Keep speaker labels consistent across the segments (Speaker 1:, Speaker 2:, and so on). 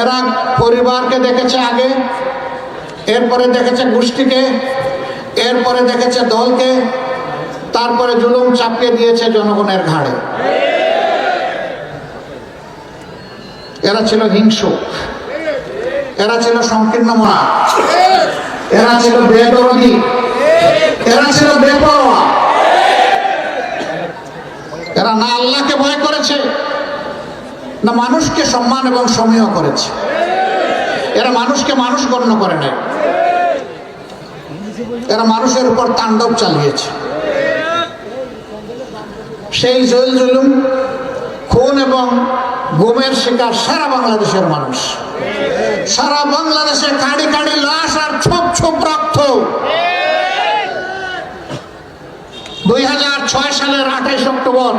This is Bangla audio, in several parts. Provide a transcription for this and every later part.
Speaker 1: এরা পরিবারকে দেখেছে আগে, এরপরে দেখেছে গোষ্ঠীকে, এরপরে দেখেছে দলকে, তারপরে জুলুম চাপিয়ে দিয়েছে জনগণের ঘাড়ে। এরা ছিল হিংসুক, এরা ছিল সংকীর্ণ মনা এরা ছিল বেদরদি এরা ছিল বেপরোয়া। এরা না আল্লাহকে ভয় না, মানুষকে সম্মান এবং সমীহ করেছে। এরা মানুষকে মানুষ গণ্য করে নাই। এরা মানুষের উপর তাণ্ডব চালিয়েছে। সেই জল জুলুম, খুন এবং গুমের শিকার সারা বাংলাদেশের মানুষ। সারা বাংলাদেশে কাড়ি কাড়ি লাশ আর ছোপ ছোপ রক্ত। দুই হাজার ছয় সালের আঠাইশ অক্টোবর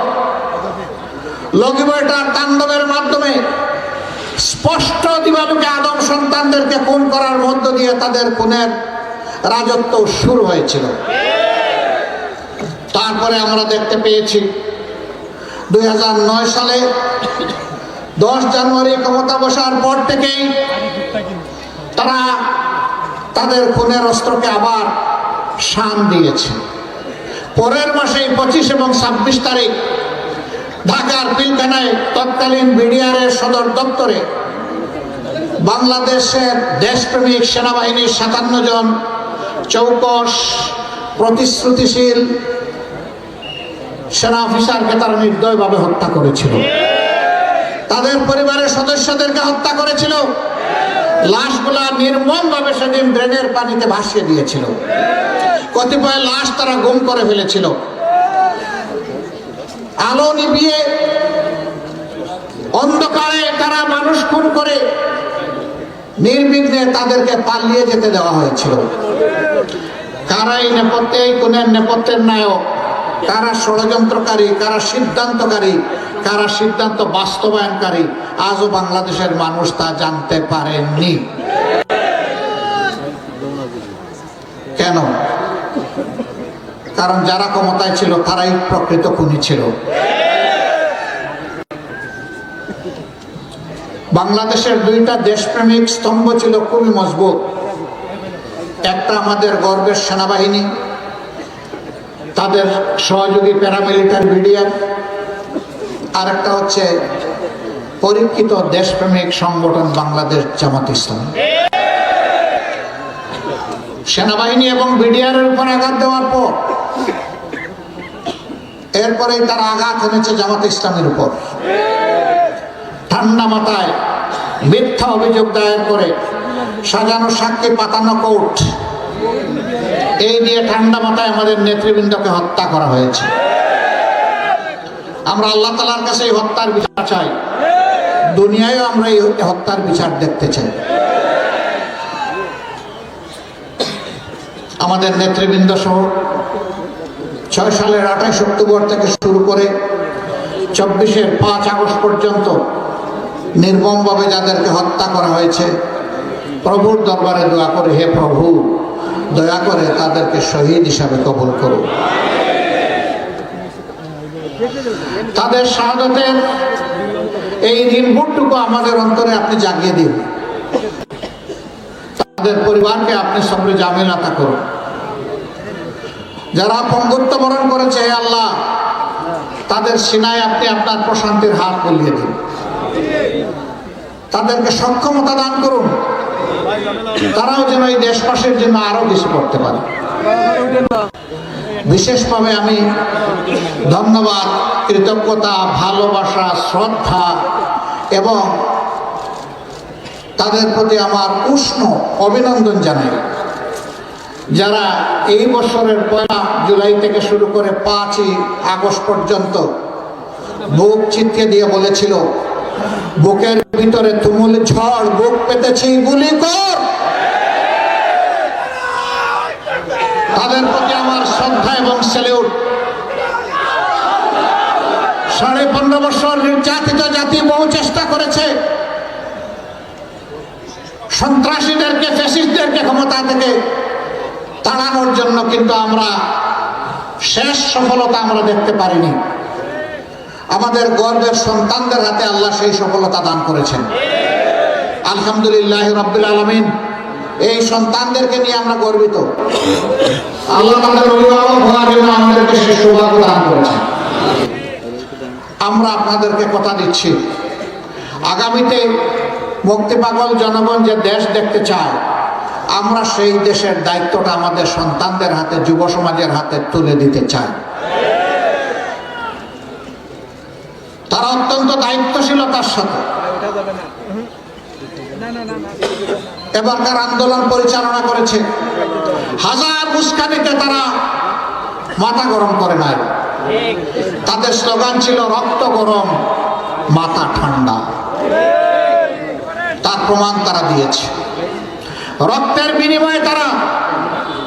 Speaker 1: লগিবয়টার তাণ্ডবের মাধ্যমে স্পষ্ট দিবালুকে আদম সন্তানদেরকে খুন করার মধ্য দিয়ে তাদের খুনের রাজত্ব শুরু হয়েছিল। তারপরে আমরা দেখতে পেয়েছি, দুই হাজার নয় সালে দশ জানুয়ারি ক্ষমতা বসার পর থেকেই তারা তাদের খুনের অস্ত্রকে আবার শান দিয়েছে। পরের মাসে পঁচিশ এবং ছাব্বিশ তারিখ ঢাকার পিলখানায় তৎকালীন বিডিআরের সদর দপ্তরে বাংলাদেশের দেশপ্রেমিক সেনাবাহিনীর সাতান্ন জন চৌকস প্রতিশ্রুতিশীল সেনা অফিসারকে তারা নির্দয়ভাবে হত্যা করেছিল। তাদের পরিবারের সদস্যদেরকে হত্যা করেছিল। লাশগুলা নির্মমভাবে সেদিন ড্রেনের পানিতে ভাসিয়ে দিয়েছিল। কতিপয় লাশ তারা গুম করে ফেলেছিল। আলো নিভিয়ে অন্ধকারে তারা মানুষ খুন করে নির্বিঘ্নে তাদেরকে পালিয়ে যেতে দেওয়া হয়েছিল। কারা এই নেপথ্যে, এই কোনের নেপথ্যের নায়ক? কারা ষড়যন্ত্রকারী? কারা সিদ্ধান্তকারী? কারা সিদ্ধান্ত বাস্তবায়নকারী? আজও বাংলাদেশের মানুষ তা জানতে পারেননি কেন কারণ যারা ক্ষমতায় ছিল, তারাই প্রকৃত খুনি ছিল। বাংলাদেশের দুইটা দেশপ্রেমিক স্তম্ভ ছিল খুবই মজবুত। একটা আমাদের গর্বের সেনাবাহিনী, তাদের সহযোগী প্যারামিলিটারি বিডিআর আর একটা হচ্ছে পরীক্ষিত দেশপ্রেমিক সংগঠন বাংলাদেশ জামাত ইসলাম। সেনাবাহিনী এবং বিডিআর উপর আঘাত দেওয়ার পর এরপরে তারা আঘাত এনেছে জামাত ইসলামের উপর। ঠান্ডা মাথায় মিথ্যা অভিযোগ দায়ের করে সাজানো সাক্ষী পাতানো কোর্ট। এই নিয়ে ঠান্ডা মাথায় আমাদের নেতৃবৃন্দকে হত্যা করা হয়েছে। আমরা আল্লাহ তালার কাছে এই হত্যার বিচার চাই। দুনিয়ায়ও আমরা এই হত্যার বিচার দেখতে চাই। আমাদের নেতৃবৃন্দ সহ ছয় সালের আঠাশ অক্টোবর থেকে শুরু করে চব্বিশের পাঁচ আগস্ট পর্যন্ত নির্মমভাবে যাদেরকে হত্যা করা হয়েছে, প্রভুর দরবারে দোয়া করে, হে প্রভু, দয়া করে তাদেরকে শহীদ হিসাবে কবল করো। তাদের শাহাদতের এই ঋণভুটটুকু আমাদের অন্তরে আপনি জাগিয়ে দিন। তাদের পরিবারকে আপনি সবরে জামিন আতা করুন। যারা পঙ্গুত্ব বরণ করেছে, হে আল্লাহ, তাদের সিনায় আপনি আপনার প্রশান্তির হাত বলিয়ে দিন। তাদেরকে সক্ষমতা দান করুন। তারাও যেন এই দেশবাসীর জন্য আরও কিছু করতে পারে। বিশেষভাবে আমি ধন্যবাদ, কৃতজ্ঞতা, ভালোবাসা, শ্রদ্ধা এবং তাদের প্রতি আমার উষ্ণ অভিনন্দন জানাই। যারা এই বছরের পয়লা জুলাই থেকে শুরু করে পাঁচই আগস্ট পর্যন্ত বুক চিৎকে দিয়ে বলেছিল, বুকের ভিতরে তুমুল ঝড়, বুক পেতেছি গুলি কর। তাদের প্রতি আমার শ্রদ্ধা এবং স্যালিউট সাড়ে পনেরো বছর নির্যাতিত জাতি বহু চেষ্টা করেছে। সন্ত্রাসীদেরকে, ফ্যাসিস্টদেরকে ক্ষমতা থেকে তাড়ানোর জন্য কিন্তু আমরা শেষ সফলতা আমরা দেখতে পারিনি। আমাদের গর্বের সন্তানদের হাতে আল্লাহ সেই সফলতা দান করেছেন। আলহামদুলিল্লাহ রব্বুল আলমিন, এই সন্তানদেরকে নিয়ে আমরা গর্বিত। আল্লাহ আমাদের অভিভাবক হওয়ার জন্য আমাদেরকে সে সৌভাগ্য দান করেছেন। আমরা আপনাদেরকে কথা দিচ্ছি। আগামীতে মুক্তি পাগল জনগণ যে দেশ দেখতে চায় আমরা সেই দেশের দায়িত্বটা আমাদের সন্তানদের হাতে, যুব সমাজের হাতে তুলে দিতে চাই। তারা অত্যন্ত দায়িত্বশীলতার সাথে। এবারকার আন্দোলন পরিচালনা করেছে। হাজার উস্কানিতে তারা মাথা গরম করে নাই। তাদের স্লোগান ছিল, রক্ত গরম, মাথা ঠান্ডা। তার প্রমাণ তারা দিয়েছে। রক্তের বিনিময়ে তারা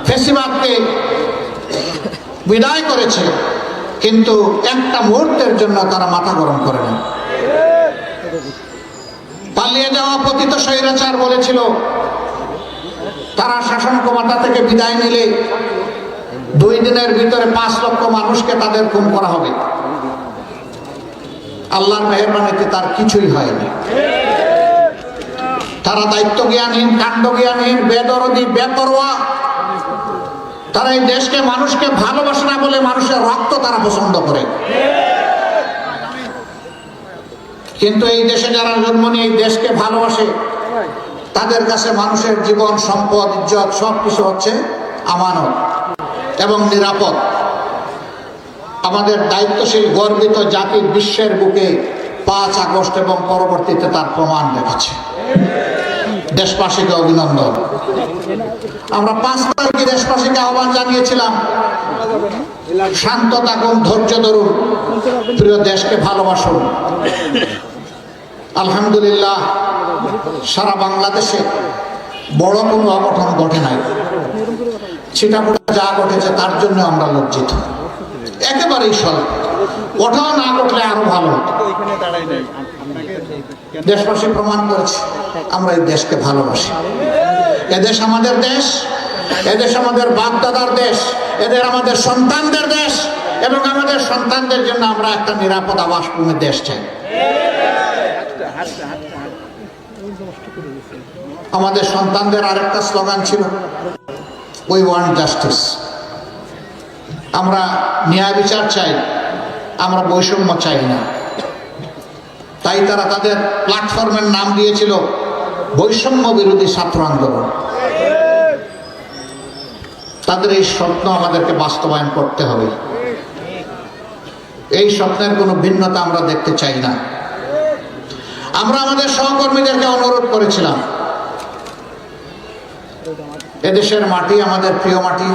Speaker 1: ফেসিবাদকে বিদায় করেছে, কিন্তু একটা মুহূর্তের জন্য তারা মাথা গরম করে না পালিয়ে যাওয়া পতিত স্বৈরাচার বলেছিল, তারা শাসন ক্ষমতা থেকে বিদায় নিলে দুই দিনের ভিতরে পাঁচ লক্ষ মানুষকে তাদের খুন করা হবে। আল্লাহর মেহরবানিতে তার কিছুই হয়নি। তারা দায়িত্ব জ্ঞানহীন কাণ্ড জ্ঞানহীন বেদরদি, বেপরোয়া। তারা এই দেশকে মানুষকে ভালোবাসে না বলে মানুষের রক্ত তারা পছন্দ করে। কিন্তু এই দেশে যারা জন্ম নিয়ে এই দেশকে ভালোবাসে, তাদের কাছে মানুষের জীবন, সম্পদ, ইজ্জত সব কিছু হচ্ছে আমানত এবং নিরাপদ। আমাদের দায়িত্বশীল, গর্বিত জাতি বিশ্বের বুকে পাঁচ আগস্ট এবং পরবর্তীতে তার প্রমাণ রেখেছে দেশবাসীকে অভিনন্দন। আমরা পাঁচ তারিখে দেশবাসীকে আহ্বান জানিয়েছিলাম শান্ত থাকুন ধৈর্য ধরুন, প্রিয় দেশকে ভালোবাসুন। আলহামদুলিল্লাহ, সারা বাংলাদেশে বড় কোনো অঘটন ঘটে নাই। ছিটাপুটা যা ঘটেছে তার জন্য আমরা লজ্জিত। একেবারেই স্বল্প ওটাও না ঘটলে আরও ভালো। দেশবাসী প্রমাণ করেছে। আমরা এই দেশকে ভালোবাসি। এদেশ আমাদের দেশ, এদেশ আমাদের বাপদাদার দেশ, এদের আমাদের সন্তানদের দেশ, এবং আমাদের সন্তানদের জন্য আমরা একটা নিরাপদ আবাসভূমির দেশ চাই। আমাদের সন্তানদের আরেকটা স্লোগান ছিল উই ওয়ান্ট জাস্টিস আমরা ন্যায় বিচার চাই, আমরা বৈষম্য চাই না। তাই তারা তাদের প্ল্যাটফর্মের নাম দিয়েছিল বৈষম্য বিরোধী ছাত্র আন্দোলন। তাদের এই স্বপ্ন আমাদেরকে বাস্তবায়ন করতে হবে। এই স্বপ্নের কোনো ভিন্নতা আমরা দেখতে চাই না। আমরা আমাদের সহকর্মীদেরকে অনুরোধ করেছিলাম। এদেশের মাটি আমাদের প্রিয় মাটি,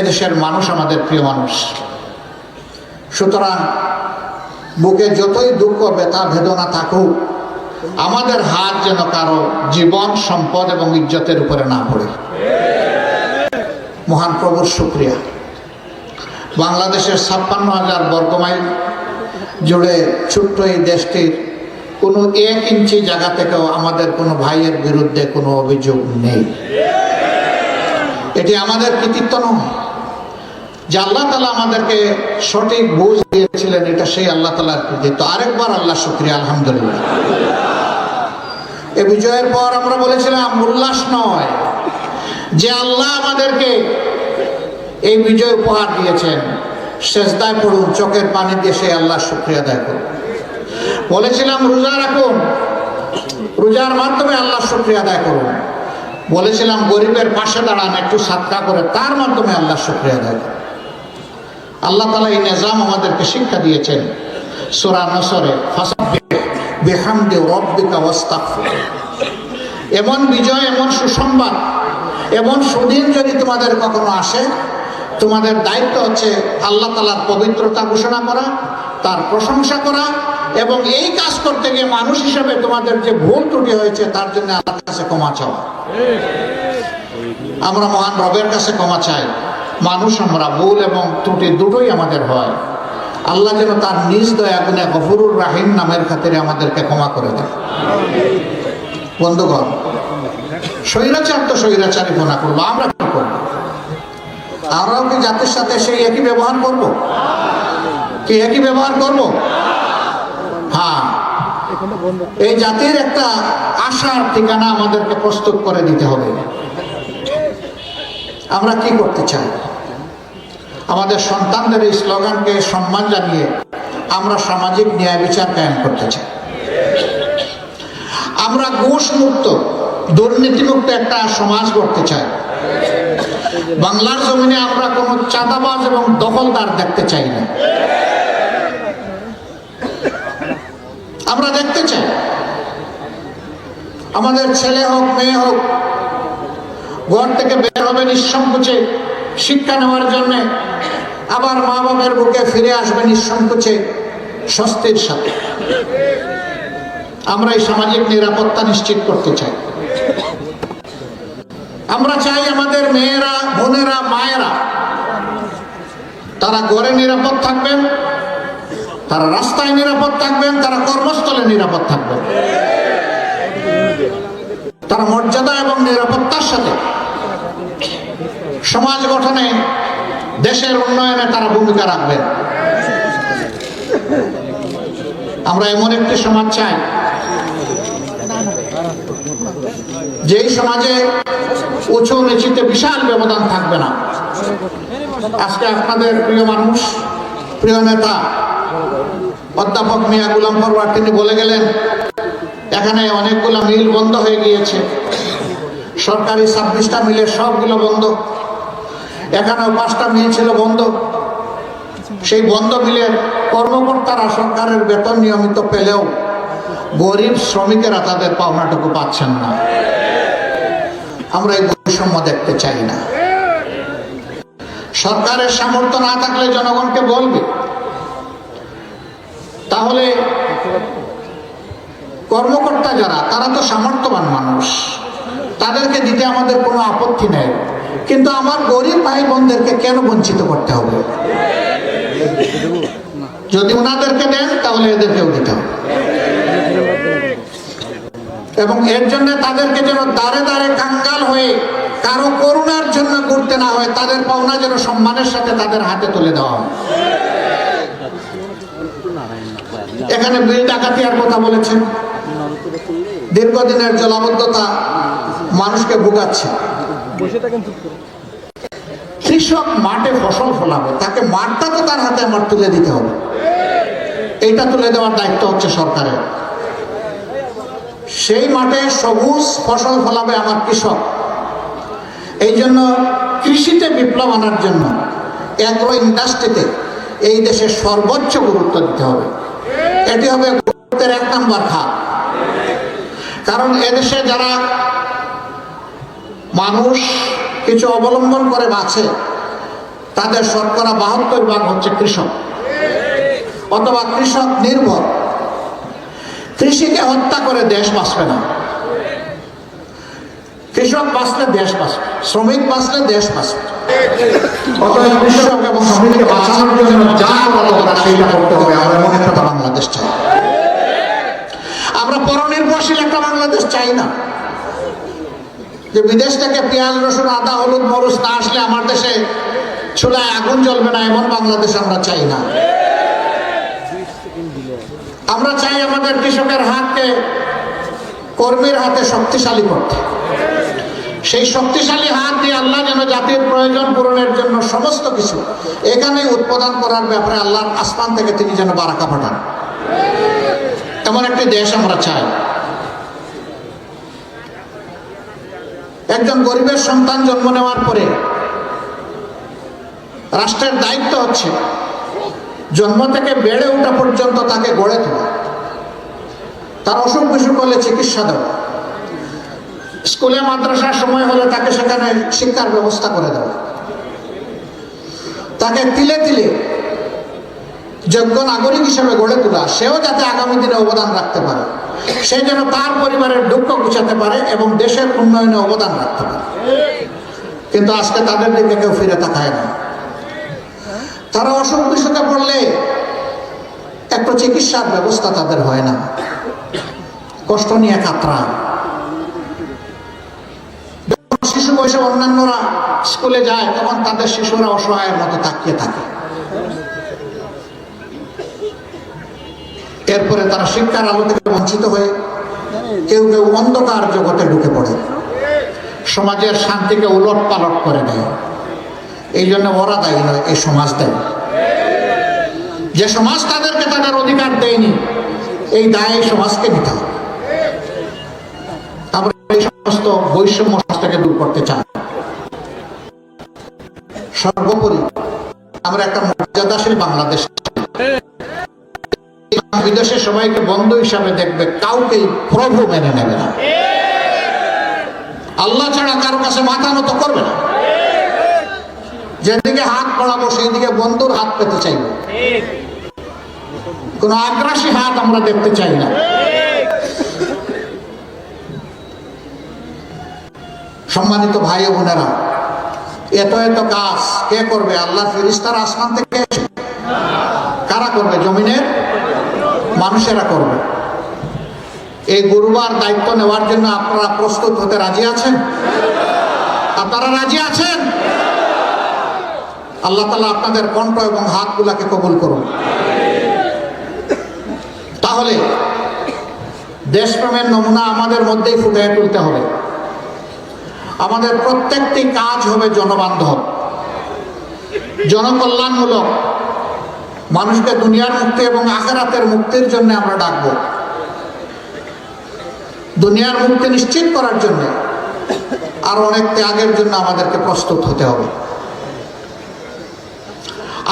Speaker 1: এদেশের মানুষ আমাদের প্রিয় মানুষ। সুতরাং বুকে যতই দুঃখ, ব্যথা, বেদনা থাকুক আমাদের হাত যেন কারও জীবন, সম্পদ এবং ইজ্জতের উপরে না পড়ে। মহান প্রভুর শুক্রিয়া। বাংলাদেশের ছাপ্পান্ন হাজার বর্গমাইল জুড়ে ছোট্ট এই দেশটির কোনো এক ইঞ্চি জায়গা থেকেও আমাদের কোনো ভাইয়ের বিরুদ্ধে কোনো অভিযোগ নেই। এটি আমাদের কৃতিত্ব নয়। যে আল্লাহ তালা আমাদেরকে সঠিক বুঝ দিয়েছিলেন, এটা সেই আল্লাহ তালার কৃতিত্ব। আরেকবার আল্লাহ শুক্রিয়া, আলহামদুলিল্লাহ। এ বিজয়ের পর আমরা বলেছিলাম, উল্লাস নয়। যে আল্লাহ আমাদেরকে এই বিজয় উপহার দিয়েছেন শেষদায় পড়ুন, চোখের পানি দিয়ে সেই আল্লাহ শুক্রিয়া আদায় করুন। বলেছিলাম, রোজা রাখুন, রোজার মাধ্যমে আল্লাহ শুক্রিয়া আদায় করুন। বলেছিলাম, গরিবের পাশে দাঁড়ান, একটু সাতকা করে, তার মাধ্যমে আল্লাহ শুক্রিয়া আদায় করুন। আল্লাহ তালা এই নিজাম আমাদেরকে শিক্ষা দিয়েছেন, সোরা নসরে বেহামদে রব্বিকা ওয়াস্তাগফির। এমন বিজয়, এমন সুসংবাদ, এমন সুদিন যদি তোমাদের কখনো আসে, তোমাদের দায়িত্ব হচ্ছে আল্লাহ তালার পবিত্রতা ঘোষণা করা, তার প্রশংসা করা, এবং এই কাজ করতে গিয়ে মানুষ হিসেবে তোমাদের যে ভুল ত্রুটি হয়েছে, তার জন্য আল্লাহর কাছে ক্ষমা চাওয়া আমরা মহান রবের কাছে ক্ষমা চাই। মানুষ, আমরা ভুল এবং ত্রুটি দুটোই আমাদের হয়। আল্লাহ যেন তার নিজ দয়া গুণে গফরুর রাহিম নামের খাতিরে আমাদেরকে ক্ষমা করে দেয় বন্ধুগণ, স্বৈরাচার তো স্বৈরাচারী গোনা করব আমরা কি করব? আমরাও কি জাতির সাথে সেই একই ব্যবহার করব? কি একই ব্যবহার করব? হ্যাঁ এই জাতির একটা আশার ঠিকানা আমাদেরকে প্রস্তুত করে দিতে হবে। আমরা কি করতে চাই? আমাদের সন্তানদের এই স্লোগানকে সম্মান জানিয়ে আমরা সামাজিক ন্যায় বিচার কায়েম করতে চাই। আমরা ঘুষ মুক্ত দুর্নীতিমুক্ত একটা সমাজ করতে চাই। বাংলার জমিনে আমরা কোনো চাঁদাবাজ এবং দখলদার দেখতে চাই না। আমরা দেখতে চাই। আমাদের ছেলে হোক, মেয়ে হোক, ঘর থেকে বের হবে নিঃসংকোচে শিক্ষা নেওয়ার জন্য আবার মা বাবার বুকে ফিরে আসবে নিঃসংকোচে স্বস্তির সাথে। আমরা এই সামাজিক নিরাপত্তা নিশ্চিত করতে চাই। আমরা চাই আমাদের মেয়েরা, বোনেরা, মায়েরা, তারা গড়ে নিরাপদ থাকবেন, তারা রাস্তায় নিরাপদ থাকবেন, তারা কর্মস্থলে নিরাপদ থাকবেন। তারা মর্যাদা এবং নিরাপত্তার সাথে সমাজ গঠনে দেশের উন্নয়নে তারা ভূমিকা রাখবেন আমরা এমন একটি সমাজ চাই, যেই সমাজে উঁচু নিচিতে বিশাল ব্যবধান থাকবে না। আজকে আপনাদের প্রিয় মানুষ, প্রিয় নেতা, অধ্যাপক মিয়া গুলাম পরওয়ার তিনি বলে গেলেন, এখানে অনেকগুলো মিল বন্ধ হয়ে গিয়েছে। সরকারি ছাব্বিশটা মিলের সবগুলো বন্ধ। এখানেও পাঁচটা মিল ছিল বন্ধ। সেই বন্ধ মিলের কর্মকর্তারা সরকারের বেতন নিয়মিত পেলেও গরিব শ্রমিকেরা তাদের পাওনাটুকু পাচ্ছেন না। আমরা এই বৈষম্য দেখতে চাই না। সরকারের সামর্থ্য না থাকলে জনগণকে বলবে? তাহলে কর্মকর্তা যারা, তারা তো সামর্থ্যবান মানুষ। তাদেরকে দিতে আমাদের কোনো আপত্তি নেই। কিন্তু আমার গরিব ভাই বোনদেরকে কেন বঞ্চিত করতে হবে? যদি ওনাদেরকে দেন, তাহলে এদেরকেও দিতে হবে। এবং এর জন্য তাদেরকে যেন দাঁড়ে দাঁড়ে কাঙ্গাল হয়ে কারও করুণার জন্য করতে না হয়, তাদের পাওনা যেন সম্মানের সাথে তাদের হাতে তুলে দেওয়া হয়। এখানে বিল ডাকাতিয়ার কথা বলেছেন। দীর্ঘদিনের জলাবদ্ধতা মানুষকে ভোগাচ্ছে। কৃষক মাঠে ফসল ফলাবে, তাকে মাঠটা তো তার হাতে আমার তুলে দিতে হবে। এইটা তুলে দেওয়ার দায়িত্ব হচ্ছে সরকারের। সেই মাঠে সবুজ ফসল ফলাবে আমার কৃষক। এই জন্য কৃষিতে বিপ্লব আনার জন্য অ্যাগ্রো ইন্ডাস্ট্রিতে এই দেশে সর্বোচ্চ গুরুত্ব দিতে হবে। এটি হবে গুরুত্বের এক নম্বর খাত। কারণ এদেশে যারা মানুষ কিছু অবলম্বন করে বাঁচে তাদের শতকরা বাহাত্তর ভাগ হচ্ছে কৃষক। অথবা কৃষক নির্ভর। কৃষিকে হত্যা করে দেশ বাঁচবে না। কৃষক বাঁচলে দেশ বাঁচবে, শ্রমিক বাঁচলে দেশ বাঁচবে। কৃষক বাংলাদেশ চাই। আমরা পরনির্ভরশীল একটা বাংলাদেশ চাই না। যে বিদেশ থেকে পেঁয়াজ, রসুন, আদা, হলুদ, মরুচ না আসলে আমার দেশে চুলায় আগুন জ্বলবে না, এমন বাংলাদেশ আমরা চাই না। আমরা চাই আমাদের কৃষকের হাতকে, কর্মীর হাতে শক্তিশালী করতে। সেই শক্তিশালী হাত দিয়ে আল্লাহ যেন জাতির প্রয়োজন পূরণের জন্য সমস্ত কিছু এখানে উৎপাদন করার ব্যাপারে আল্লাহর আসমান থেকে তিনি যেন বারাকা পাঠান। এমন একটি দেশ আমরা চাই। একজন গরিবের সন্তান জন্ম নেওয়ার পরে রাষ্ট্রের দায়িত্ব হচ্ছে জন্ম থেকে বেড়ে ওঠা পর্যন্ত তাকে গড়ে তোলা। তার অসুখ বিসুখ হলে চিকিৎসা দেওয়া। স্কুলে, মাদ্রাসার সময় হলে তাকে সেখানে শিক্ষার ব্যবস্থা করে দেওয়া। তাকে তিলে তিলে যোগ্য নাগরিক হিসেবে গড়ে তোলা, সেও যাতে আগামী দিনে অবদান রাখতে পারে। সে যেন তার পরিবারের দুঃখ গুছাতে পারে এবং দেশের উন্নয়নে অবদান রাখতে পারে। কিন্তু আজকে তাদের দিকে কেউ ফিরে তাকায় না। তারা অসুখ বিসুখে পড়লে একটু চিকিৎসার ব্যবস্থা তাদের হয় না। কষ্ট নিয়ে কাতরা শিশু বয়সে অন্যান্যরা স্কুলে যায়, তখন তাদের শিশুরা অসহায়ের মতো তাকিয়ে থাকে। এরপরে তারা শিক্ষার আলো থেকে বঞ্চিত হয়ে কেউ কেউ অন্ধকার জগতে ঢুকে পড়ে। সমাজের শান্তিকে উলট পালট করে দেয় এই জন্য ওরা দায়ী নয়, এই সমাজ দায়ী। যে সমাজ তাদেরকে তাদের অধিকার দেয়নি, এই দায় এই সমাজকে নিতে হবে। আমরা এই সমস্ত বৈষম্য সমাজটাকে দূর করতে চাই সর্বোপরি আমরা একটা মর্যাদাশীল বাংলাদেশ বিদেশে সবাইকে বন্ধু হিসাবে দেখবে কাউকেই প্রভু মেনে নেবে না। আল্লাহ ছাড়া কারও কাছে মাথা নত করবে না। যেদিকে হাত পড়াবো সেই দিকে বন্ধুর হাত পেতে চাইব। কোন আগ্রাসী হাত আমরা দেখতে চাই না। সম্মানিত ভাই বোনেরা, এত এত কাজ কে করবে? আল্লাহ ফিরিস্তার আসমান থেকে কারা করবে? জমিনের? মানুষেরা করবে। এই গুরুবার দায়িত্ব নেওয়ার জন্য আপনারা প্রস্তুত হতে রাজি আছেন? আপনারা রাজি আছেন? আল্লাহ তালা আপনাদের কণ্ঠ এবং হাতগুলাকে কবুল করুন। তাহলে, দেশপ্রেমের নমুনা আমাদের মধ্যেই ফুটিয়ে তুলতে হবে। আমাদের প্রত্যেকটি কাজ হবে জনবান্ধব। জনকল্যাণমূলক। মানুষকে দুনিয়ার মুক্তি এবং আখেরাতের মুক্তির জন্য আমরা ডাকব। দুনিয়ার মুক্তি নিশ্চিত করার জন্য আর অনেক ত্যাগের জন্য আমাদেরকে প্রস্তুত হতে হবে।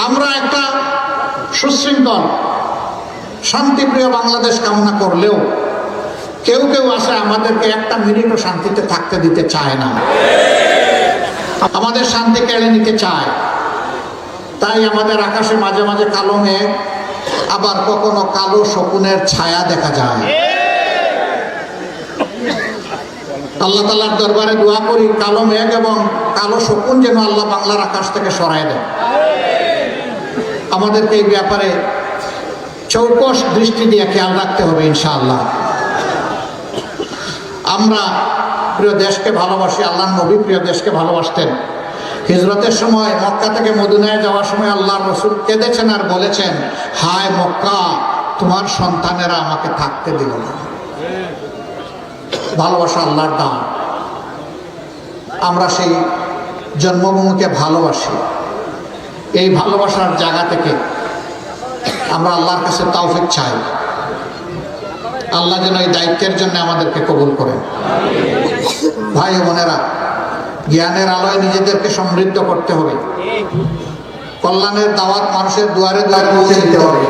Speaker 1: আমরা একটা সুশৃঙ্খল, শান্তিপ্রিয় বাংলাদেশ কামনা করলেও কেউ কেউ আসে আমাদেরকে একটা মিনিটও শান্তিতে থাকতে দিতে চায় না। আমাদের শান্তি কেড়ে নিতে চায়। তাই আমাদের আকাশে মাঝে মাঝে কালো মেঘ, আবার কখনো কালো শকুনের ছায়া দেখা যায়। আল্লাহ তাল্লার দরবারে দোয়া করি, কালো মেঘ এবং কালো শকুন যেন আল্লাহ বাংলার আকাশ থেকে সরাই দেয়। আমাদেরকে এই ব্যাপারে চৌকস দৃষ্টি দিয়ে খেয়াল রাখতে হবে ইনশাআল্লাহ। আমরা প্রিয় দেশকে ভালোবাসি আল্লাহ নবী প্রিয় দেশকে ভালোবাসতেন। হিজরতের সময় মক্কা থেকে মদিনায় যাওয়ার সময় আল্লাহ রসুল কেঁদেছেন আর বলেছেন, হায় মক্কা, তোমার সন্তানেরা আমাকে থাকতে দিল না। ভালোবাসা আল্লাহর দাম আমরা সেই জন্মভূমিকে ভালোবাসি। এই ভালোবাসার জায়গা থেকে আমরা আল্লাহর কাছে তাওফিক চাই। আল্লাহ যেন এই দায়িত্বের জন্য আমাদেরকে কবুল করেন। ভাই বোনেরা জ্ঞানের আলোয় নিজেদেরকে সমৃদ্ধ করতে হবে। কল্যাণের দাওয়াত মানুষের দুয়ারে দুয়ারে পৌঁছে দিতে হবে।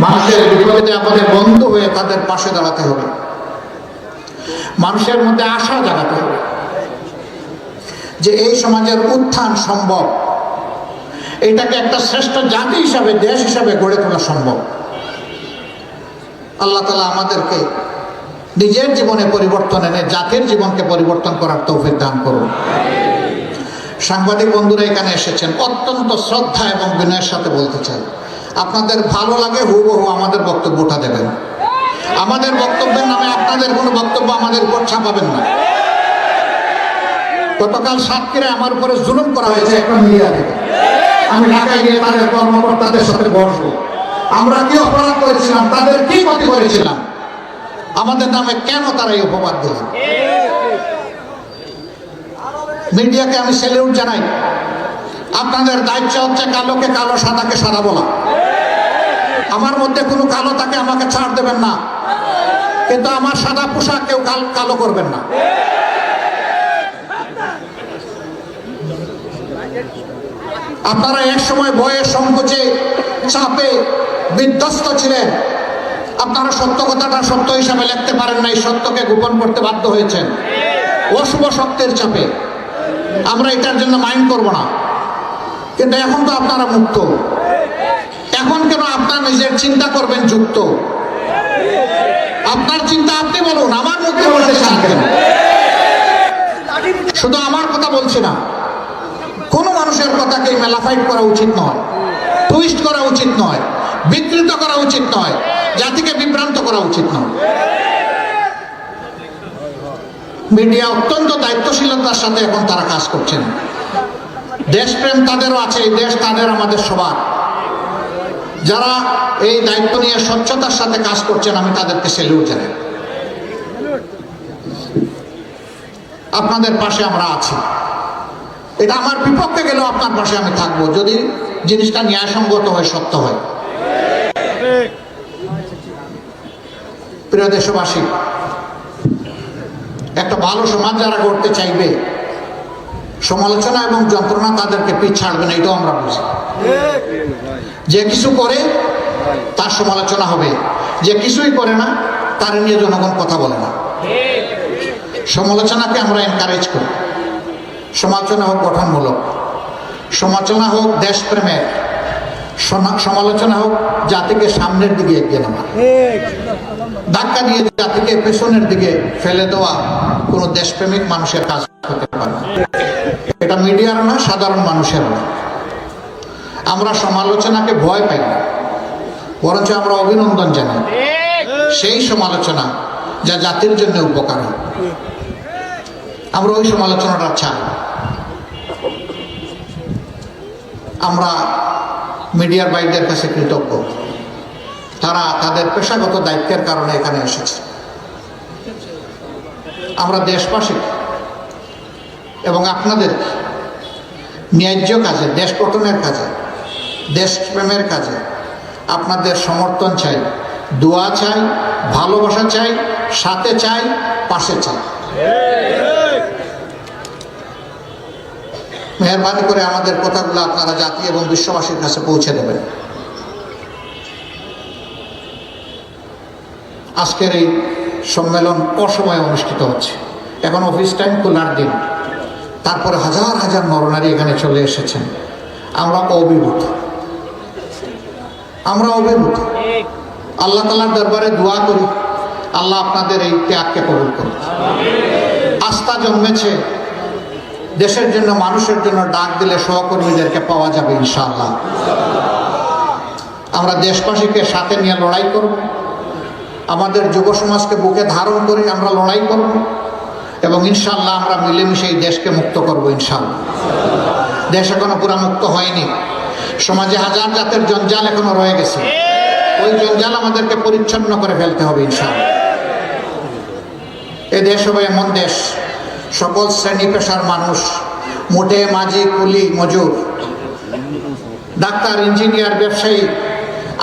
Speaker 1: মানুষের বিপদে আপদে বন্ধু হয়ে তাদের পাশে দাঁড়াতে হবে। মানুষের মধ্যে আশা জাগাতে হবে। যে এই সমাজের উত্থান সম্ভব। এটাকে একটা শ্রেষ্ঠ জাতি হিসাবে, দেশ হিসাবে গড়ে তোলা সম্ভব। আল্লাহ তালা আমাদেরকে নিজের জীবনে পরিবর্তন এনে জাতির জীবনকে পরিবর্তন করার তৌফিক দান করুন। সাংবাদিক বন্ধুরা এখানে এসেছেন, অত্যন্ত শ্রদ্ধা এবং বিনয়ের সাথে বলতে চাই। আপনাদের ভালো লাগে হুবহু আমাদের বক্তব্যটা দেবেন। আমাদের বক্তব্যের নামে আপনাদের কোনো বক্তব্য আমাদের উপর ছাপাবেন না। গতকাল সাতক্ষীরায় আমার উপরে জুলুম করা হয়েছে। একটা মিডিয়া থেকে। আমি ঢাকায় গিয়ে তাদের কর্মকর্তাদের সাথে বসবো। আমরা কি অপরাধ করেছিলাম? তাদের কি ক্ষতি করেছিলাম? আমাদের নামে কেন তারা এই অপবাদ দিলেন? মিডিয়াকে আমি স্যালিউট জানাই। আপনাদের দায়িত্ব হচ্ছে কালোকে কালো, সাদাকে সাদা বলা। আমার মধ্যে কোনো কালো তাকে আমাকে ছাড় দেবেন না। কিন্তু আমার সাদা পোশাক কেউ কাল- কালো করবেন না। আপনারা এক সময় বয়ের সংকোচে চাপে বিধ্বস্ত ছিলেন। আপনারা সত্য কথাটা সত্য হিসাবে লিখতে পারেন নাই, সত্যকে গোপন করতে বাধ্য হয়েছেন। অশুভ শক্তির চাপে। আমরা এটার জন্য মাইন্ড করব না। কিন্তু এখন তো আপনারা মুক্ত। এখন কেন আপনার নিজের চিন্তা করবেন যুক্ত? আপনার চিন্তা আপনি বলুন, আমার মুখে বলতে চান শুধু আমার কথা বলছি না। কোনো মানুষের কথাকে মেলাফাইট করা উচিত নয়। টুইস্ট করা উচিত নয়। বিকৃত করা উচিত নয়। জাতিকে বিভ্রান্ত করা উচিত নয় মিডিয়া অত্যন্ত দায়িত্বশীলতার সাথে এখন তারা কাজ করছেন। দেশপ্রেম তাদেরও আছে, এই দেশ তাদের, আমাদের সবার। যারা এই দায়িত্ব নিয়ে স্বচ্ছতার সাথে কাজ করছেন, আমি তাদেরকে সেলিউট জানাই। আপনাদের পাশে আমরা আছি। এটা আমার বিপক্ষে গেলেও আপনার পাশে আমি থাকব, যদি জিনিসটা ন্যায়সঙ্গত হয়, সত্য হয়। প্রিয় দেশবাসী, একটা ভালো সমাজ যারা গড়তে চাইবে, সমালোচনা এবং যন্ত্রণা তাদেরকে পিছ ছাড়বে না, এটাও আমরা বুঝি। যে কিছু করে, তার সমালোচনা হবে। যে কিছুই করে না, তার নিয়ে জনগণ কথা বলে না। সমালোচনাকে আমরা এনকারেজ করি। সমালোচনা হোক গঠনমূলক। সমালোচনা হোক দেশপ্রেমের। সমালোচনা হোক, জাতিকে সামনের দিকে এগিয়ে নেওয়া। ধাক্কা দিয়ে জাতিকে পেছনের দিকে ফেলে দেওয়া কোনো দেশপ্রেমিক মানুষের কাজ হতে পারে। এটা মিডিয়ার না সাধারণ মানুষের না আমরা সমালোচনাকে ভয় পাই না। বরঞ্চ আমরা অভিনন্দন জানাই। সেই সমালোচনা যা জাতির জন্য উপকার হয়। আমরা ওই সমালোচনাটা চাই। আমরা মিডিয়ার বাইরদের কাছে কৃতজ্ঞ। তারা তাদের পেশাগত দায়িত্বের কারণে এখানে এসেছে। আমরা দেশবাসী এবং আপনাদের ন্যায্য কাজে, দেশ গঠনের কাজে দেশপ্রেমের কাজে আপনাদের সমর্থন চাই, দোয়া চাই, ভালোবাসা চাই, সাথে চাই, পাশে চাই। মেহরবানি করে আমাদের কথাগুলো আপনারা জাতি এবং বিশ্ববাসীর কাছে পৌঁছে দেবেন। আজকের এই সম্মেলন অসময়ে অনুষ্ঠিত হচ্ছে। এখন অফিস টাইম খোলার দিন। তারপরে হাজার হাজার নরনারী এখানে চলে এসেছেন। আমরা অভিভূত। আমরা অভিভূত। আল্লাহ তালার দরবারে দোয়া করি। আল্লাহ আপনাদের এই ত্যাগকে কবুল করুন আস্থা জন্মেছে দেশের জন্য, মানুষের জন্য ডাক দিলে সহকর্মীদেরকে পাওয়া যাবে ইনশাআল্লাহ। আমরা দেশবাসীকে সাথে নিয়ে লড়াই করব। আমাদের যুব সমাজকে বুকে ধারণ করে আমরা লড়াই করব এবং ইনশাআল্লাহ আমরা মিলেমিশে এই দেশকে মুক্ত করব ইনশাআল্লাহ। দেশ এখনও পুরা মুক্ত হয়নি। সমাজে হাজার জাতের জঞ্জাল এখনও রয়ে গেছে। ওই জঞ্জাল আমাদেরকে পরিচ্ছন্ন করে ফেলতে হবে ইনশাআল্লাহ। এ দেশ হবে এমন দেশ সকল শ্রেণি পেশার মানুষ, মোটে, মাঝি, কুলি, মজুর। ডাক্তার, ইঞ্জিনিয়ার, ব্যবসায়ী,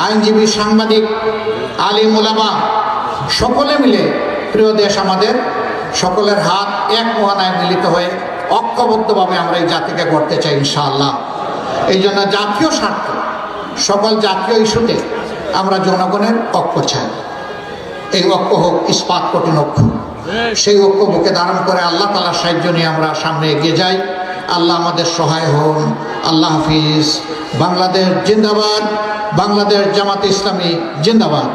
Speaker 1: আইনজীবী, সাংবাদিক, আলিম ওলামা সকলে মিলে, প্রিয় দেশ আমাদের, সকলের হাত এক মোহনায় মিলিত হয়ে ঐক্যবদ্ধভাবে আমরা এই জাতিকে গড়তে চাই, ইনশাআল্লাহ। এই জন্য জাতীয় স্বার্থ, সকল জাতীয় ইস্যুতে আমরা জনগণের ঐক্য চাই। এই ঐক্য হোক ইস্পাত কঠিন ঐক্য সেই ঐক্য বুকে ধারণ করে আল্লাহ তালার সাহায্য নিয়ে আমরা সামনে এগিয়ে যাই। আল্লাহ আমাদের সহায় হন। আল্লাহ হাফিজ। বাংলাদেশ জিন্দাবাদ। বাংলাদেশ জামাত ইসলামী জিন্দাবাদ।